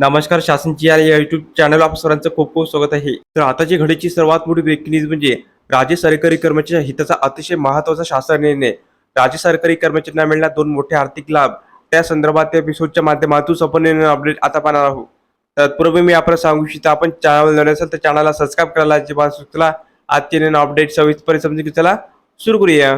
नमस्कार शासनची या YouTube channel आप सर्वांचं खूप खूप स्वागत आहे. तर आताची घडीची सर्वात मोठी ब्रेकिंग न्यूज म्हणजे राज्य सरकारी कर्मचारी हिताचा अतिशय महत्त्वाचा शासन निर्णय. राज्य सरकारी कर्मचाऱ्यांना मिळणार दोन मोठे आर्थिक लाभ. त्या संदर्भात त्या एपिसोडच्या माध्यमातून आपण अपडेट आता पाहणार आहोत. तत्पूर्वी मी आपल्याला सांगू इच्छितो आपण चॅनल नवीन असेल तर चॅनलला सबस्क्राईब करायला अजिबात सुचला आजचे निर्णय अपडेट सविस्तर समजून की चला सुरू करूया.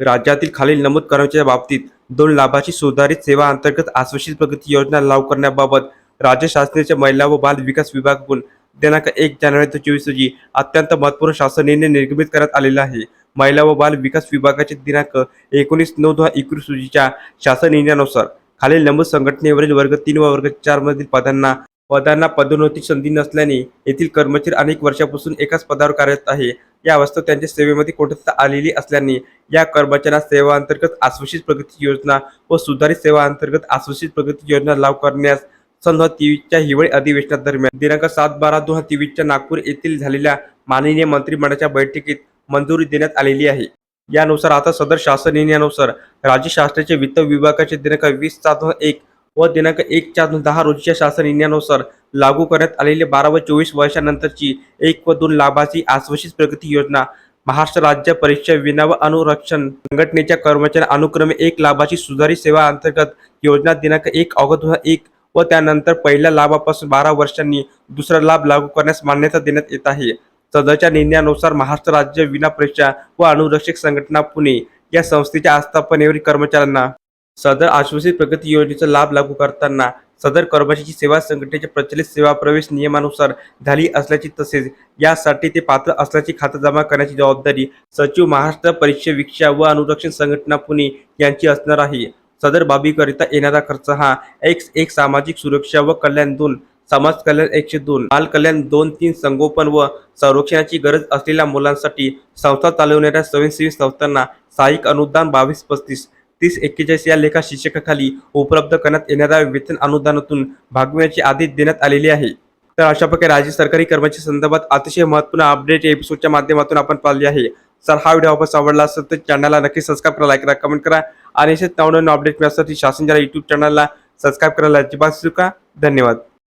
राज्यातील खालील नमूद कर्मचाऱ्या बाबतीत दोन लाभाची सुधारित सेवा अंतर्गत आश्वासित प्रगती योजना लागू करण्याबाबत राज्य शासनाच्या महिला व बाल विकास विभाग दिनांक एक जानेवारी ते चोवीस रोजी अत्यंत महत्त्वपूर्ण शासन निर्णय निर्गमित करण्यात आलेला आहे. महिला व बाल विकास विभागाचे दिनांक एकोणीस नऊ दोन एकवीस रोजीच्या शासन निर्णयानुसार खालील नमूद संघटनेवरील वर्ग तीन व वर्ग चार मधील पदांना पदांना पदोन्नती संधी नसल्याने येथील कर्मचारी अनेक वर्षापासून एकाच पदावर कार्यरत आहे. या अवस्था त्यांच्या सेवेमध्ये कोठता आलेली असल्याने या कर्मचाऱ्यांना सेवा अंतर्गत आश्वासित प्रगती योजना व सुधारित सेवा अंतर्गत आश्वासित प्रगती योजना लागू करण्यास सन दोन हजार तेवीसच्या हिवाळी अधिवेशनादरम्यान दिनांक सात बारा दोन हजार तेवीसच्या नागपूर येथील झालेल्या माननीय मंत्रिमंडळाच्या बैठकीत मंजुरी देण्यात आलेली आहे. यानुसार आता सदर शासन निर्णयानुसार राज्य शासनाचे वित्त विभागाचे दिनांक वीस सात दोन एक व दिनांक एक चार दोन दहा रोजीच्या शासन निर्णयानुसार लागू करण्यात आलेली बारा व चोवीस वर्षानंतरची एक व दोन लाभाची आश्वासित प्रगती योजना महाराष्ट्र राज्य परीक्षा विना व अनुरक्षण संघटनेच्या कर्मचाऱ्यांना अनुक्रमे एक लाभाची सुधारित सेवा अंतर्गत योजना दिनांक एक ऑगस्ट दोन हजार एक व त्यानंतर पहिल्या लाभापासून बारा वर्षांनी दुसरा लाभ लागू करण्यास मान्यता देण्यात येत आहे. सदरच्या निर्णयानुसार महाराष्ट्र राज्य विना परीक्षा व अनुरक्षक संघटना पुणे या संस्थेच्या आस्थापनेवरील कर्मचाऱ्यांना सदर आश्वासित प्रगती योजनेचा लाभ लागू करताना सदर कर्मचाऱ्याची सेवा संघटनेच्या प्रचलित सेवा प्रवेश नियमानुसार झाली असल्याची तसेच यासाठी ते पात्र असल्याची खातरजमा करण्याची जबाबदारी सचिव महाराष्ट्र परीक्षा विक्षा व अनुरक्षण संघटना पुणे यांची असणार आहे. सदर बाबीकरिता येणारा खर्च हा एक्स एक सामाजिक सुरक्षा व कल्याण दोन समाज कल्याण एकशे दोन बाल कल्याण दोन तीन संगोपन व संरक्षणाची गरज असलेल्या मुलांसाठी संस्था चालवणाऱ्या स्वयंसेवी संस्थांना सहाय्यक अनुदान बावीस पस्तीस तीस एक्केचाळीस या लेखा शीर्षकाखाली उपलब्ध करण्यात येणाऱ्या वेतन अनुदानातून भागविण्याचे आदेश देण्यात आलेले आहे. तर अशा प्रकारे राज्य सरकारी कर्मचारी संदर्भात अतिशय महत्त्वपूर्ण अपडेट एपिसोडच्या माध्यमातून आपण पाहिले आहे. सर हा व्हिडिओ आपण आवडला असेल तर चॅनलला नक्की सबस्क्राईब करा लाईक करा कमेंट करा. आणि असेच नवनवीन अपडेट मिळण्यासाठी शासन युट्यूब चॅनलला सबस्क्राईब करायला अजिबात विसरू धन्यवाद.